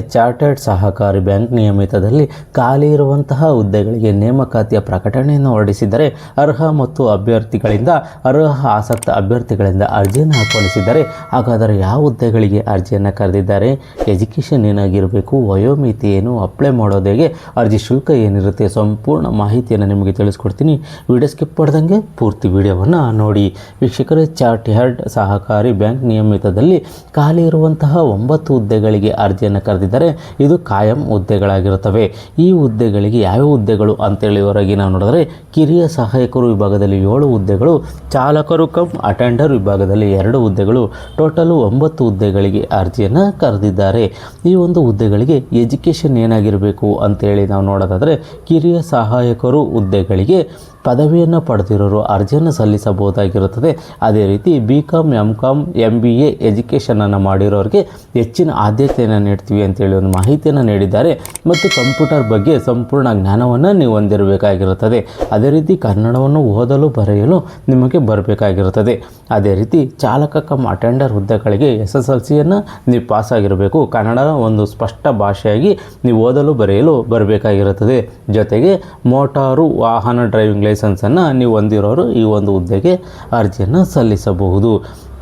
Chartered ಸಹಕಾರಿ bank ನಿಯಮಿತದಲ್ಲಿ ಖಾಲಿ ಇರುವಂತಹ ಹುದ್ದೆಗಳಿಗೆ ನೇಮಕಾತಿಯ ಪ್ರಕಟಣೆಯನ್ನು ಹೊರಡಿಸಿದರೆ ಅರ್ಹ ಮತ್ತು ಅಭ್ಯರ್ಥಿಗಳಿಂದ ಅರ್ಹ ಆಸಕ್ತ ಅಭ್ಯರ್ಥಿಗಳಿಂದ ಅರ್ಜಿಯನ್ನು ಆಹ್ವಾನಿಸಿದ್ದಾರೆ ಹಾಗಾದರೆ ಯಾವ ಹುದ್ದೆಗಳಿಗೆ ಅರ್ಜಿಯನ್ನು ಕರೆದಿದ್ದಾರೆ? ಎಜುಕೇಷನ್ ಏನಾಗಿರಬೇಕು? ವಯೋಮಿತಿ ಏನು? ಅಪ್ಲೈ ಮಾಡೋದು ಹೇಗೆ? ಅರ್ಜಿ ಶುಲ್ಕ ಏನಿರುತ್ತೆ? ಸಂಪೂರ್ಣ ಮಾಹಿತಿಯನ್ನು ನಿಮಗೆ ತಿಳಿಸ್ಕೊಡ್ತೀನಿ. ವಿಡಿಯೋ ಸ್ಕಿಪ್ ಮಾಡ್ದಂಗೆ ಪೂರ್ತಿ ವಿಡಿಯೋವನ್ನು ನೋಡಿ. ವೀಕ್ಷಕರೇ, ಚಾರ್ಟರ್ಡ್ ಸಹಕಾರಿ ಬ್ಯಾಂಕ್ ನಿಯಮಿತದಲ್ಲಿ ಖಾಲಿ ಇರುವಂತಹ ಒಂಬತ್ತು ಹುದ್ದೆಗಳಿಗೆ ಅರ್ಜಿಯನ್ನು ಕರೆದಿದ್ದಾರೆ ಇದು ಕಾಯಂ ಹುದ್ದೆಗಳಾಗಿರುತ್ತವೆ. ಈ ಹುದ್ದೆಗಳಿಗೆ ಯಾವ್ಯಾವ ಹುದ್ದೆಗಳು ಅಂತೇಳಿ ಹೊರಗೆ ನಾವು ನೋಡಿದರೆ ಕಿರಿಯ ಸಹಾಯಕರು ವಿಭಾಗದಲ್ಲಿ ಏಳು ಹುದ್ದೆಗಳು, ಚಾಲಕರು ಕಂ ಅಟೆಂಡರ್ ವಿಭಾಗದಲ್ಲಿ ಎರಡು ಹುದ್ದೆಗಳು, ಟೋಟಲು ಒಂಬತ್ತು ಹುದ್ದೆಗಳಿಗೆ ಅರ್ಜಿಯನ್ನು ಕರೆದಿದ್ದಾರೆ. ಈ ಒಂದು ಹುದ್ದೆಗಳಿಗೆ ಎಜುಕೇಷನ್ ಏನಾಗಿರಬೇಕು ಅಂತೇಳಿ ನಾವು ನೋಡೋದಾದರೆ ಕಿರಿಯ ಸಹಾಯಕರು ಹುದ್ದೆಗಳಿಗೆ ಪದವಿಯನ್ನು ಪಡೆದಿರೋರು ಅರ್ಜಿಯನ್ನು ಸಲ್ಲಿಸಬಹುದಾಗಿರುತ್ತದೆ. ಅದೇ ರೀತಿ B com M com M B A ಎಜುಕೇಷನನ್ನು ಮಾಡಿರೋರಿಗೆ ಹೆಚ್ಚಿನ ಆದ್ಯತೆಯನ್ನು ನೀಡ್ತೀವಿ ಅಂತೇಳಿ ಒಂದು ಮಾಹಿತಿಯನ್ನು ನೀಡಿದ್ದಾರೆ. ಮತ್ತು ಕಂಪ್ಯೂಟರ್ ಬಗ್ಗೆ ಸಂಪೂರ್ಣ ಜ್ಞಾನವನ್ನು ನೀವು ಹೊಂದಿರಬೇಕಾಗಿರುತ್ತದೆ. ಅದೇ ರೀತಿ ಕನ್ನಡವನ್ನು ಓದಲು ಬರೆಯಲು ನಿಮಗೆ ಬರಬೇಕಾಗಿರುತ್ತದೆ. ಅದೇ ರೀತಿ ಚಾಲಕ ಕಮ್ ಅಟೆಂಡರ್ ಹುದ್ದೆಗಳಿಗೆ ಎಸ್ ಎಸ್ ಎಲ್ ಸಿಯನ್ನು ನೀವು ಪಾಸಾಗಿರಬೇಕು. ಕನ್ನಡ ಒಂದು ಸ್ಪಷ್ಟ ಭಾಷೆಯಾಗಿ ನೀವು ಓದಲು ಬರೆಯಲು ಬರಬೇಕಾಗಿರುತ್ತದೆ. ಜೊತೆಗೆ ಮೋಟಾರು ವಾಹನ ಡ್ರೈವಿಂಗ್ ಲೈಸೆನ್ಸನ್ನು ನೀವು ಹೊಂದಿರೋರು ಈ ಒಂದು ಹುದ್ದೆಗೆ ಅರ್ಜಿಯನ್ನು ಸಲ್ಲಿಸಬಹುದು.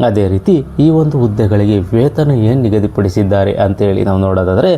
ಅದೇ ರೀತಿ ಈ ಒಂದು ಹುದ್ದೆಗಳಿಗೆ ವೇತನ ಏನು ನಿಗದಿಪಡಿಸಿದ್ದಾರೆ ಅಂತೇಳಿ ನಾವು ನೋಡೋದಾದರೆ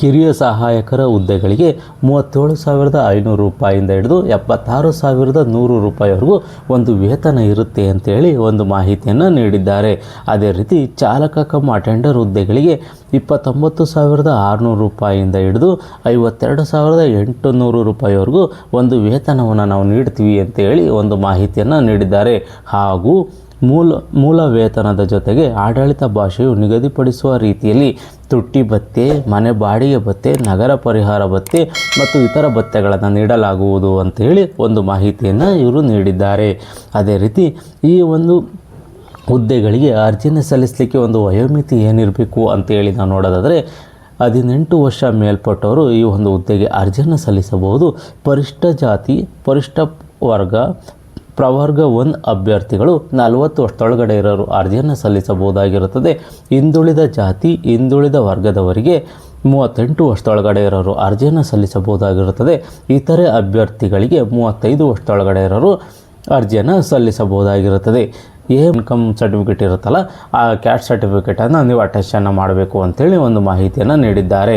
ಕಿರಿಯ ಸಹಾಯಕರ ಹುದ್ದೆಗಳಿಗೆ ಮೂವತ್ತೇಳು ಸಾವಿರದ ಐನೂರು ರೂಪಾಯಿಂದ ಹಿಡಿದು ಎಪ್ಪತ್ತಾರು ಸಾವಿರದ ನೂರು ರೂಪಾಯಿವರೆಗೂ ಒಂದು ವೇತನ ಇರುತ್ತೆ ಅಂತೇಳಿ ಒಂದು ಮಾಹಿತಿಯನ್ನು ನೀಡಿದ್ದಾರೆ. ಅದೇ ರೀತಿ ಚಾಲಕ ಕಮ್ ಅಟೆಂಡರ್ ಹುದ್ದೆಗಳಿಗೆ ಇಪ್ಪತ್ತೊಂಬತ್ತು ಸಾವಿರದ ಆರುನೂರು ರೂಪಾಯಿಯಿಂದ ಹಿಡಿದು ಐವತ್ತೆರಡು ಸಾವಿರದ ಎಂಟುನೂರು ರೂಪಾಯಿವರೆಗೂ ಒಂದು ವೇತನವನ್ನು ನಾವು ನೀಡ್ತೀವಿ ಅಂತೇಳಿ ಒಂದು ಮಾಹಿತಿಯನ್ನು ನೀಡಿದ್ದಾರೆ. ಹಾಗೂ ಮೂಲ ಮೂಲ ವೇತನದ ಜೊತೆಗೆ ಆಡಳಿತ ಭಾಷೆಯು ನಿಗದಿಪಡಿಸುವ ರೀತಿಯಲ್ಲಿ ತುಟ್ಟಿ ಭತ್ತೆ ಮನೆ ಬಾಡಿಗೆ ಭತ್ತೆ ನಗರ ಪರಿಹಾರ ಭತ್ತೆ ಮತ್ತು ಇತರ ಭತ್ಯೆಗಳನ್ನು ನೀಡಲಾಗುವುದು ಅಂತೇಳಿ ಒಂದು ಮಾಹಿತಿಯನ್ನು ಇವರು ನೀಡಿದ್ದಾರೆ. ಅದೇ ರೀತಿ ಈ ಒಂದು ಹುದ್ದೆಗಳಿಗೆ ಅರ್ಜಿನ ಸಲ್ಲಿಸಲಿಕ್ಕೆ ಒಂದು ವಯೋಮಿತಿ ಏನಿರಬೇಕು ಅಂತೇಳಿ ನಾವು ನೋಡೋದಾದರೆ ಹದಿನೆಂಟು ವರ್ಷ ಮೇಲ್ಪಟ್ಟವರು ಈ ಒಂದು ಹುದ್ದೆಗೆ ಅರ್ಜಿಯನ್ನು ಸಲ್ಲಿಸಬಹುದು. ಪರಿಷ್ಠ ಜಾತಿ, ಪರಿಷ್ಠ ವರ್ಗ ಪ್ರವರ್ಗ ಒನ್ ಅಭ್ಯರ್ಥಿಗಳು ನಲವತ್ತು ವರ್ಷದೊಳಗಡೆ ಇರೋರು ಅರ್ಜಿಯನ್ನು ಸಲ್ಲಿಸಬಹುದಾಗಿರುತ್ತದೆ. ಹಿಂದುಳಿದ ಜಾತಿ, ಹಿಂದುಳಿದ ವರ್ಗದವರಿಗೆ ಮೂವತ್ತೆಂಟು ವರ್ಷದೊಳಗಡೆ ಇರೋರು ಅರ್ಜಿಯನ್ನು ಸಲ್ಲಿಸಬಹುದಾಗಿರುತ್ತದೆ. ಇತರೆ ಅಭ್ಯರ್ಥಿಗಳಿಗೆ ಮೂವತ್ತೈದು ವರ್ಷದೊಳಗಡೆ ಇರೋರು ಅರ್ಜಿಯನ್ನು ಸಲ್ಲಿಸಬಹುದಾಗಿರುತ್ತದೆ. ಏ ಇನ್ಕಮ್ ಸರ್ಟಿಫಿಕೇಟ್ ಇರುತ್ತಲ್ಲ, ಆ ಕ್ಯಾಸ್ಟ್ ಸರ್ಟಿಫಿಕೇಟನ್ನು ನೀವು ಅಟೆಸ್ಟನ್ನು ಮಾಡಬೇಕು ಅಂತೇಳಿ ಒಂದು ಮಾಹಿತಿಯನ್ನು ನೀಡಿದ್ದಾರೆ.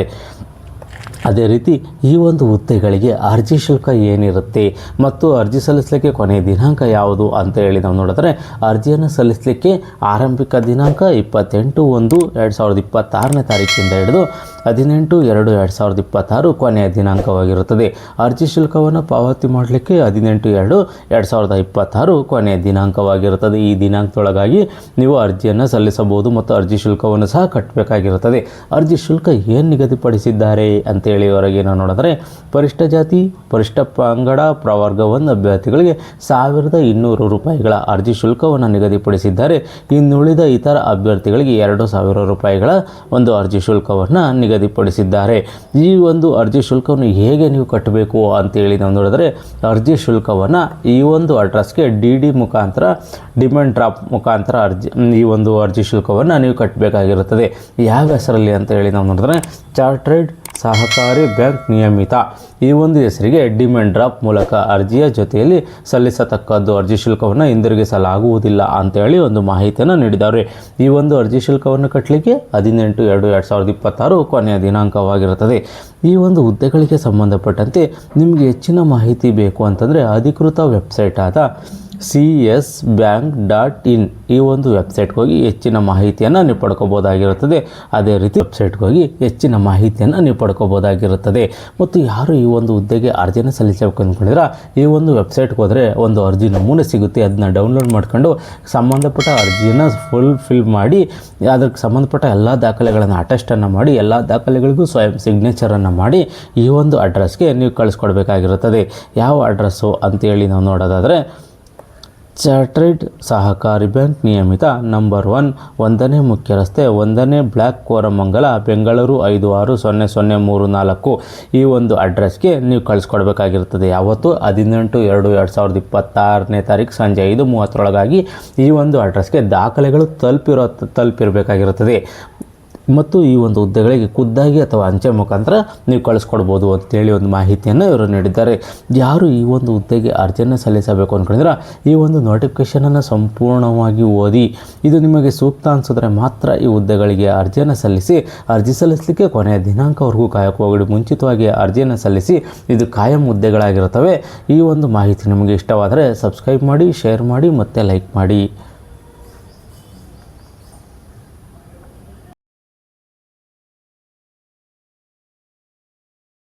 ಅದೇ ರೀತಿ ಈ ಒಂದು ಹುದ್ದೆಗಳಿಗೆ ಅರ್ಜಿ ಶುಲ್ಕ ಏನಿರುತ್ತೆ ಮತ್ತು ಅರ್ಜಿ ಸಲ್ಲಿಸಲಿಕ್ಕೆ ಕೊನೆಯ ದಿನಾಂಕ ಯಾವುದು ಅಂತ ಹೇಳಿ ನಾವು ನೋಡಿದ್ರೆ ಅರ್ಜಿಯನ್ನು ಸಲ್ಲಿಸಲಿಕ್ಕೆ ಆರಂಭಿಕ ದಿನಾಂಕ ಇಪ್ಪತ್ತೆಂಟು ಒಂದು ಎರಡು ಸಾವಿರದ ಇಪ್ಪತ್ತಾರನೇ ತಾರೀಕಿಂದ ಹಿಡಿದು ಹದಿನೆಂಟು ಎರಡು ಎರಡು ಸಾವಿರದ ಇಪ್ಪತ್ತಾರು ಕೊನೆಯ ದಿನಾಂಕವಾಗಿರುತ್ತದೆ. ಅರ್ಜಿ ಶುಲ್ಕವನ್ನು ಪಾವತಿ ಮಾಡಲಿಕ್ಕೆ ಹದಿನೆಂಟು ಎರಡು ಎರಡು ಸಾವಿರದ ಇಪ್ಪತ್ತಾರು ಕೊನೆಯ ದಿನಾಂಕವಾಗಿರುತ್ತದೆ. ಈ ದಿನಾಂಕದೊಳಗಾಗಿ ನೀವು ಅರ್ಜಿಯನ್ನು ಸಲ್ಲಿಸಬಹುದು ಮತ್ತು ಅರ್ಜಿ ಶುಲ್ಕವನ್ನು ಸಹ ಕಟ್ಟಬೇಕಾಗಿರುತ್ತದೆ. ಅರ್ಜಿ ಶುಲ್ಕ ಏನು ನಿಗದಿಪಡಿಸಿದ್ದಾರೆ ಅಂತೇಳಿ ಹೊರಗೆ ನಾವು ನೋಡಿದ್ರೆ, ಪರಿಷ್ಠ ಜಾತಿ, ಪರಿಷ್ಠ ಪಂಗಡ ಪ್ರವರ್ಗ ಅಭ್ಯರ್ಥಿಗಳಿಗೆ ಸಾವಿರದ ಇನ್ನೂರು ರೂಪಾಯಿಗಳ ಅರ್ಜಿ ಶುಲ್ಕವನ್ನು ನಿಗದಿಪಡಿಸಿದ್ದಾರೆ. ಇನ್ನುಳಿದ ಇತರ ಅಭ್ಯರ್ಥಿಗಳಿಗೆ ಎರಡು ಸಾವಿರ ರೂಪಾಯಿಗಳ ಒಂದು ಅರ್ಜಿ ಶುಲ್ಕವನ್ನು ನಿಗದಿಪಡಿಸಿದ್ದಾರೆ. ಈ ಒಂದು ಅರ್ಜಿ ಶುಲ್ಕವನ್ನು ಹೇಗೆ ನೀವು ಕಟ್ಟಬೇಕು ಅಂತೇಳಿ ನಾವು ನೋಡಿದ್ರೆ, ಅರ್ಜಿ ಶುಲ್ಕವನ್ನು ಈ ಒಂದು ಅಡ್ರೆಸ್ಗೆ ಡಿ ಡಿ ಮುಖಾಂತರ, ಡಿಮ್ಯಾಂಡ್ ಡ್ರಾಪ್ ಮುಖಾಂತರ ಅರ್ಜಿ, ಈ ಒಂದು ಅರ್ಜಿ ಶುಲ್ಕವನ್ನು ನೀವು ಕಟ್ಟಬೇಕಾಗಿರುತ್ತದೆ. ಯಾವ ಹೆಸರಲ್ಲಿ ಅಂತ ಹೇಳಿ ನಾವು ನೋಡಿದ್ರೆ ಚಾರ್ಟರ್ಡ್ ಸಹಕಾರಿ ಬ್ಯಾಂಕ್ ನಿಯಮಿತ. ಈ ಒಂದು ಹೆಸರಿಗೆ ಡಿಮ್ಯಾಂಡ್ ಡ್ರಾಫ್ಟ್ ಮೂಲಕ ಅರ್ಜಿಯ ಜೊತೆಯಲ್ಲಿ ಸಲ್ಲಿಸತಕ್ಕದ್ದು ಅರ್ಜಿ ಶುಲ್ಕವನ್ನು ಹಿಂದಿರುಗಿಸಲಾಗುವುದಿಲ್ಲ ಅಂತೇಳಿ ಒಂದು ಮಾಹಿತಿಯನ್ನು ನೀಡಿದ್ದಾರೆ. ಈ ಒಂದು ಅರ್ಜಿ ಶುಲ್ಕವನ್ನು ಕಟ್ಟಲಿಕ್ಕೆ ಹದಿನೆಂಟು ಎರಡು ಎರಡು ಸಾವಿರದ ಇಪ್ಪತ್ತಾರು ಕೊನೆಯ ದಿನಾಂಕವಾಗಿರುತ್ತದೆ. ಈ ಒಂದು ಹುದ್ದೆಗಳಿಗೆ ಸಂಬಂಧಪಟ್ಟಂತೆ ನಿಮಗೆ ಹೆಚ್ಚಿನ ಮಾಹಿತಿ ಬೇಕು ಅಂತಂದರೆ ಅಧಿಕೃತ ವೆಬ್ಸೈಟ್ ಆದ C S bank dot in ಈ ಒಂದು ವೆಬ್ಸೈಟ್ಗೆ ಹೋಗಿ ಹೆಚ್ಚಿನ ಮಾಹಿತಿಯನ್ನು ನೀವು ಪಡ್ಕೋಬೋದಾಗಿರುತ್ತದೆ. ಅದೇ ರೀತಿ ವೆಬ್ಸೈಟ್ಗೆ ಹೋಗಿ ಹೆಚ್ಚಿನ ಮಾಹಿತಿಯನ್ನು ನೀವು ಪಡ್ಕೋಬೋದಾಗಿರುತ್ತದೆ. ಮತ್ತು ಯಾರು ಈ ಒಂದು ಹುದ್ದೆಗೆ ಅರ್ಜಿನ ಸಲ್ಲಿಸಬೇಕು ಅಂದ್ಕೊಂಡಿದ್ರೆ ಈ ಒಂದು ವೆಬ್ಸೈಟ್ಗೆ ಹೋದರೆ ಒಂದು ಅರ್ಜಿ ನಮೂನೆ ಸಿಗುತ್ತೆ. ಅದನ್ನ ಡೌನ್ಲೋಡ್ ಮಾಡ್ಕೊಂಡು ಸಂಬಂಧಪಟ್ಟ ಅರ್ಜಿಯನ್ನು ಫುಲ್ ಫಿಲ್ ಮಾಡಿ, ಅದಕ್ಕೆ ಸಂಬಂಧಪಟ್ಟ ಎಲ್ಲ ದಾಖಲೆಗಳನ್ನು ಅಟೆಸ್ಟನ್ನು ಮಾಡಿ, ಎಲ್ಲ ದಾಖಲೆಗಳಿಗೂ ಸ್ವಯಂ ಸಿಗ್ನೇಚರನ್ನು ಮಾಡಿ ಈ ಒಂದು ಅಡ್ರೆಸ್ಗೆ ನೀವು ಕಳಿಸ್ಕೊಡ್ಬೇಕಾಗಿರುತ್ತದೆ. ಯಾವ ಅಡ್ರೆಸ್ಸು ಅಂತೇಳಿ ನಾವು ನೋಡೋದಾದರೆ ಚಾರ್ಟರ್ಡ್ ಸಹಕಾರಿ ಬ್ಯಾಂಕ್ ನಿಯಮಿತ ನಂಬರ್ ಒನ್ ಒಂದನೇ ಮುಖ್ಯ ರಸ್ತೆ, ಒಂದನೇ ಬ್ಲ್ಯಾಕ್ ಕೋರಮಂಗಲ, ಬೆಂಗಳೂರು ಐದು ಆರು ಸೊನ್ನೆ ಸೊನ್ನೆ ಮೂರು ನಾಲ್ಕು. ಈ ಒಂದು ಅಡ್ರೆಸ್ಗೆ ನೀವು ಕಳಿಸ್ಕೊಡ್ಬೇಕಾಗಿರ್ತದೆ ಯಾವತ್ತು? ಹದಿನೆಂಟು ಎರಡು ಎರಡು ಸಾವಿರದ ಇಪ್ಪತ್ತಾರನೇ ತಾರೀಕು ಸಂಜೆ ಐದು ಮೂವತ್ತರೊಳಗಾಗಿ ಈ ಒಂದು ಅಡ್ರೆಸ್ಗೆ ದಾಖಲೆಗಳು ತಲುಪಿರೋ, ತಲುಪಿರಬೇಕಾಗಿರುತ್ತದೆ. ಮತ್ತು ಈ ಒಂದು ಹುದ್ದೆಗಳಿಗೆ ಖುದ್ದಾಗಿ ಅಥವಾ ಅಂಚೆ ಮುಖಾಂತರ ನೀವು ಕಳಿಸ್ಕೊಡ್ಬೋದು ಅಂತೇಳಿ ಒಂದು ಮಾಹಿತಿಯನ್ನು ಇವರು ನೀಡಿದ್ದಾರೆ. ಯಾರು ಈ ಒಂದು ಹುದ್ದೆಗೆ ಅರ್ಜಿಯನ್ನು ಸಲ್ಲಿಸಬೇಕು ಅಂದ್ಕೊಂಡಿದ್ರೆ ಈ ಒಂದು ನೋಟಿಫಿಕೇಷನನ್ನು ಸಂಪೂರ್ಣವಾಗಿ ಓದಿ, ಇದು ನಿಮಗೆ ಸೂಕ್ತ ಅನಿಸಿದ್ರೆ ಮಾತ್ರ ಈ ಹುದ್ದೆಗಳಿಗೆ ಅರ್ಜಿಯನ್ನು ಸಲ್ಲಿಸಿ, ಅರ್ಜಿ ಸಲ್ಲಿಸಲಿಕ್ಕೆ ಕೊನೆಯ ದಿನಾಂಕವರೆಗೂ ಕಾಯಕ್ಕೆ ಹೋಗಿ ಮುಂಚಿತವಾಗಿ ಅರ್ಜಿಯನ್ನು ಸಲ್ಲಿಸಿ, ಇದು ಕಾಯಂ ಹುದ್ದೆಗಳಾಗಿರುತ್ತವೆ. ಈ ಒಂದು ಮಾಹಿತಿ ನಿಮಗೆ ಇಷ್ಟವಾದರೆ ಸಬ್ಸ್ಕ್ರೈಬ್ ಮಾಡಿ, ಶೇರ್ ಮಾಡಿ ಮತ್ತು ಲೈಕ್ ಮಾಡಿ.